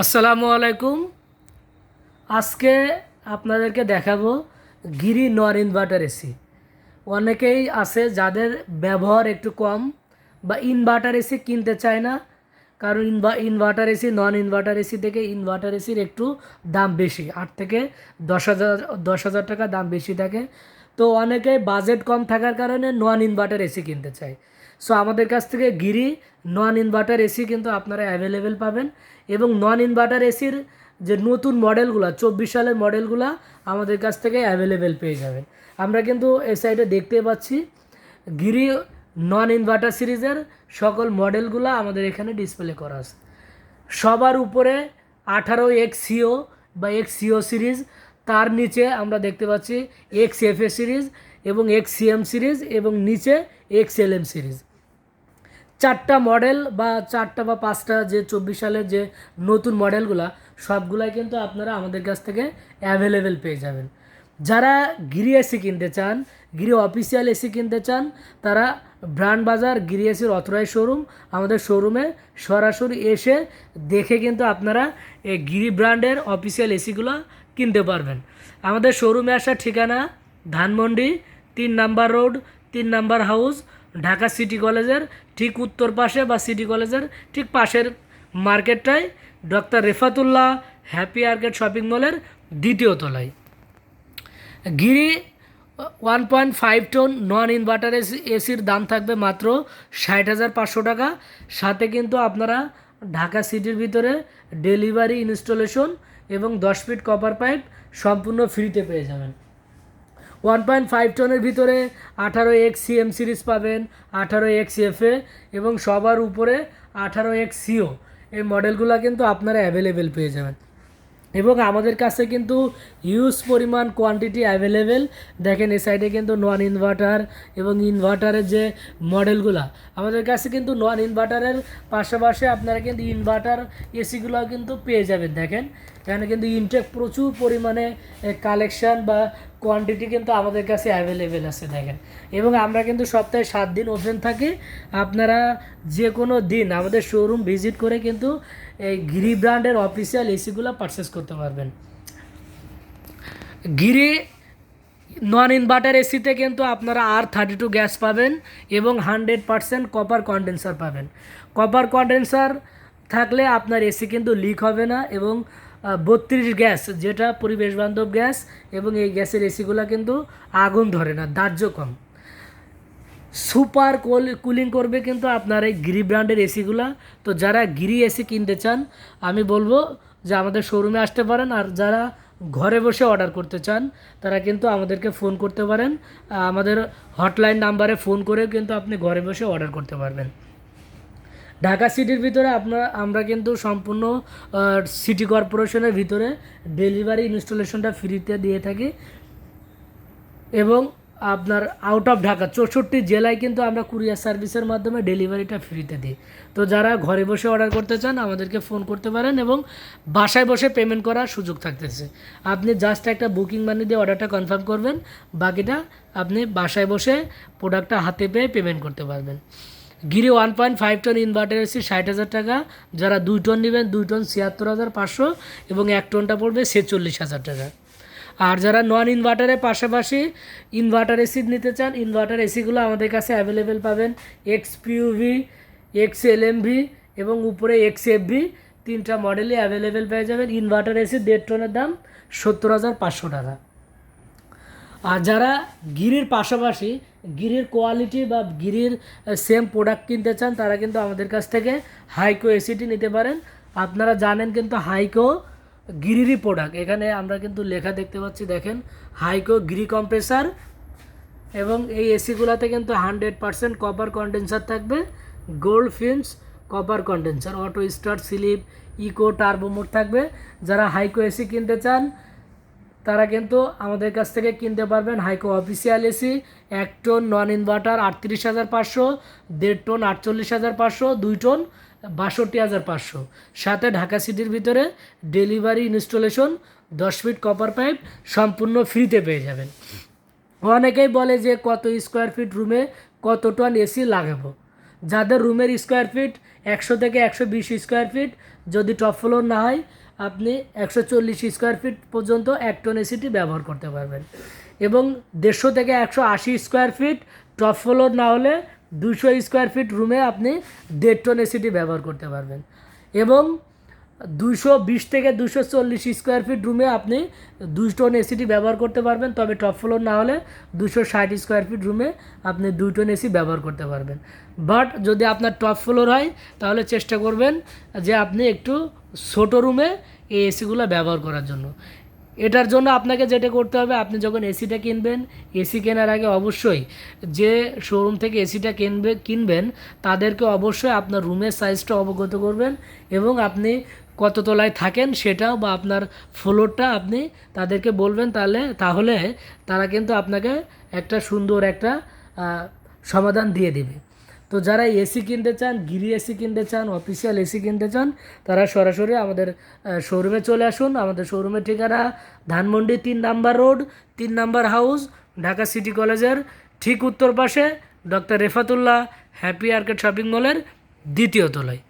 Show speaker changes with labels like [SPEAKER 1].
[SPEAKER 1] আসসালামু আলাইকুম। আজকে আপনাদেরকে দেখাবো গিরি নন ইনভার্টার এসি অনেকেই আছে যাদের ব্যবহার একটু কম বা ইনভার্টার এসি কিনতে চায় না, কারণ Invar inverter AC non inverter AC থেকে ইনভার্টার এসির একটু দাম বেশি। আট থেকে দশ হাজার দশ হাজার টাকা দাম বেশি থাকে। তো অনেকে বাজেট কম থাকার কারণে নন ইনভার্টার এসি কিনতে চায়। সো আমাদের কাছ থেকে গিরি নন ইনভার্টার এসি কিন্তু আপনারা অ্যাভেলেবেল পাবেন। এবং নন ইনভার্টার এসির যে নতুন মডেলগুলো চব্বিশ সালের মডেলগুলো আমাদের কাছ থেকে অ্যাভেলেবেল পেয়ে যাবেন। আমরা কিন্তু এই সাইডে দেখতে পাচ্ছি, গিরি নন ইনভার্টার সিরিজের সকল মডেলগুলো আমাদের এখানে ডিসপ্লে করা আছে। সবার উপরে আঠারো এক্স সিও বা এক্স সিও সিরিজ তার নিচে আমরা দেখতে পাচ্ছি এক্স এফ এ সিরিজ এবং এক্স সিএম সিরিজ এবং নিচে এক্স এল এম সিরিজ চারটা মডেল বা চারটা বা পাঁচটা যে চব্বিশ সালের যে নতুন মডেলগুলা, সবগুলাই কিন্তু আপনারা আমাদের কাছ থেকে অ্যাভেলেবেল পেয়ে যাবেন। যারা গিরি এসি কিনতে চান, গিরি অফিসিয়াল এসি কিনতে চান, তারা ব্র্যান্ড বাজার গিরি এসির অথরাইজ শোরুম আমাদের শোরুমে সরাসরি এসে দেখে কিন্তু আপনারা এই গিরি ব্র্যান্ডের অফিসিয়াল এসিগুলো কিনতে পারবেন। আমাদের শোরুমে আসার ঠিকানা ধানমন্ডি, তিন নাম্বার রোড তিন নাম্বার হাউস ঢাকা সিটি কলেজের ঠিক উত্তর পাশে বা সিটি কলেজের ঠিক পাশের মার্কেটটায় doctor Refatullah happy arcade shopping মলের দ্বিতীয় তলায়। Gree one point five ton non inverter AC এসির দাম থাকবে মাত্র ষাট হাজার পাঁচশো টাকা। সাথে কিন্তু আপনারা ঢাকা সিটির ভিতরে ডেলিভারি ইনস্টলেশন এবং দশ ফিট কপার পাইপ সম্পূর্ণ ফ্রিতে পেয়ে যাবেন। ওয়ান পয়েন্ট ফাইভ টনের ভিতরে আঠারো এক্স সিএম সিরিজ পাবেন, আঠারো এক্স এফএ এবং সবার উপরে আঠারো এক্স সিও এই মডেলগুলো কিন্তু আপনারা অ্যাভেলেবেল পেয়ে যাবেন। এবং আমাদের কাছে কিন্তু হিউজ পরিমাণ কোয়ান্টিটি অ্যাভেলেবেল দেখেন এই সাইডে কিন্তু নন ইনভার্টার এবং ইনভার্টারের যে মডেলগুলো আমাদের কাছে কিন্তু নন ইনভার্টারের পাশাপাশি আপনারা কিন্তু ইনভার্টার এসিগুলো কিন্তু পেয়ে যাবেন, দেখেন। এখানে কিন্তু ইনটেক প্রচুর পরিমাণে কালেকশন বা কোয়ান্টিটি কিন্তু আমাদের কাছে অ্যাভেলেবেল আছে, দেখেন। এবং আমরা কিন্তু সপ্তাহে সাত দিন ওপেন থাকি। আপনারা যে কোনো দিন আমাদের শোরুম ভিজিট করে কিন্তু এই গিরি ব্র্যান্ডের অফিসিয়াল এসিগুলো পারচেস করতে পারবেন। গিরি নন ইনভার্টার এসিতে কিন্তু আপনারা আর থার্টি টু গ্যাস পাবেন এবং হান্ড্রেড পারসেন্ট কপার কন্ডেন্সার পাবেন। কপার কন্ডেন্সার থাকলে আপনার এসি কিন্তু লিক হবে না এবং বত্রিশ গ্যাস, যেটা পরিবেশ বান্ধব গ্যাস এবং এই গ্যাসের এসিগুলো কিন্তু আগুন ধরে না, দাহ্য কম। সুপার কুলিং করবে কিন্তু আপনার এই গিরি ব্র্যান্ডের এসিগুলা তো যারা গিরি এসি কিনতে চান, আমি বলব যে আমাদের শোরুমে আসতে পারেন আর যারা ঘরে বসে অর্ডার করতে চান, তারা কিন্তু আমাদেরকে ফোন করতে পারেন। আমাদের হটলাইন নাম্বারে ফোন করেও কিন্তু আপনি ঘরে বসে অর্ডার করতে পারবেন। ঢাকা সিটির ভিতরে আপনার, আমরা কিন্তু সম্পূর্ণ সিটি কর্পোরেশনের ভিতরে ডেলিভারি ইনস্টলেশনটা ফ্রিতে দিয়ে থাকি। এবং আপনার আউট অফ ঢাকা চৌষট্টি জেলায় কিন্তু আমরা কুরিয়ার সার্ভিসের মাধ্যমে ডেলিভারিটা ফ্রিতে দিই। তো যারা ঘরে বসে অর্ডার করতে চান, আমাদেরকে ফোন করতে পারেন এবং বাসায় বসে পেমেন্ট করার সুযোগ থাকতেছে। আপনি জাস্ট একটা বুকিং মানি দিয়ে অর্ডারটা কনফার্ম করবেন, বাকিটা আপনি বাসায় বসে প্রোডাক্টটা হাতে পেয়ে পেমেন্ট করতে পারবেন। Gree one point five ton inverter AC ষাট হাজার টাকা। যারা দুই টন নেবেন, দুই টন ছিয়াত্তর হাজার পাঁচশো এবং এক টনটা পড়বে ছেচল্লিশ হাজার টাকা। আর যারা নন ইনভার্টারের পাশাপাশি ইনভার্টার এসি নিতে চান ইনভার্টার এসিগুলো আমাদের কাছে অ্যাভেলেবেল পাবেন। এক্স পিউভি এক্স এলএমভি এবং উপরে এক্স এফভি তিনটা মডেলই অ্যাভেলেবেল পেয়ে যাবেন। ইনভার্টার এসি দেড় টনের দাম সত্তর হাজার পাঁচশো টাকা। আর যারা গিরির পাশাপাশি, গিরির কোয়ালিটি বা গিরির সেম প্রোডাক্ট কিনতে চান, তারা কিন্তু আমাদের কাছ থেকে হাইকো এসিটি নিতে পারেন। আপনারা জানেন কিন্তু হাইকো গিরিরই প্রোডাক্ট এখানে আমরা কিন্তু লেখা দেখতে পাচ্ছি, দেখেন হাইকো গিরি কম্প্রেসার এবং এই এসিগুলোতে কিন্তু হান্ড্রেড পারসেন্ট কপার কন্ডেন্সার থাকবে gold films copper condenser auto start sleep eco turbo mode থাকবে। যারা হাইকো এসি কিনতে চান তারা কিন্তু আমাদের কাছ থেকে কিনতে পারবেন হাইকো অফিসিয়াল এসি, এক টন নন ইনভার্টার আটত্রিশ হাজার পাঁচশো, দেড় টন আটচল্লিশ হাজার পাঁচশো, দুই টন বাষট্টি হাজার পাঁচশো। সাথে ঢাকা সিটির ভিতরে ডেলিভারি ইনস্টলেশন, দশ ফিট কপার পাইপ সম্পূর্ণ ফ্রিতে পেয়ে যাবেন। অনেকেই বলে যে কত স্কোয়ার ফিট রুমে কত টন এসি লাগাবো। যাদের রুমের স্কোয়ার ফিট একশো থেকে একশো বিশ স্কোয়ার ফিট যদি টপ ফ্লোর না হয় আপনি একশো চল্লিশ স্কোয়ার ফিট পর্যন্ত এক টন এসিটি ব্যবহার করতে পারবেন। এবং দেড়শো থেকে একশো আশি স্কোয়ার ফিট টপ ফ্লোর না হলে দুশো স্কোয়ার ফিট রুমে আপনি দেড় টন এসিটি ব্যবহার করতে পারবেন। এবং দুশো বিশ থেকে দুশো চল্লিশ স্কোয়ার ফিট রুমে আপনি দুই টন এসিটি ব্যবহার করতে পারবেন। তবে টপ ফ্লোর না হলে দুশো ষাট স্কোয়ার ফিট রুমে আপনি দুই টন এসি ব্যবহার করতে পারবেন। বাট যদি আপনার টপ ফ্লোর হয়, তাহলে চেষ্টা করবেন যে আপনি একটু ছোটো রুমে এই এসিগুলো ব্যবহার করার জন্য। এটার জন্য আপনাকে যেটা করতে হবে, আপনি যখন এসিটা কিনবেন এসি কেনার আগে অবশ্যই যে শোরুম থেকে এসিটা কিনবে কিনবেন, তাদেরকে অবশ্যই আপনার রুমের সাইজটা অবগত করবেন এবং আপনি কত তলায় থাকেন সেটাও বা আপনার ফ্লোরটা আপনি তাদেরকে বলবেন তাহলে তাহলে তারা কিন্তু আপনাকে একটা সুন্দর একটা সমাধান দিয়ে দেবে। তো যারা এসি কিনতে চান, গিরি এসি কিনতে চান, অফিসিয়াল এসি কিনতে চান, তারা সরাসরি আমাদের শোরুমে চলে আসুন। আমাদের শোরুমের ঠিকানা ধানমন্ডি তিন নাম্বার রোড, তিন নাম্বার হাউস ঢাকা সিটি কলেজের ঠিক উত্তর পাশে doctor Refatullah happy arcade shopping মলের দ্বিতীয় তলায়।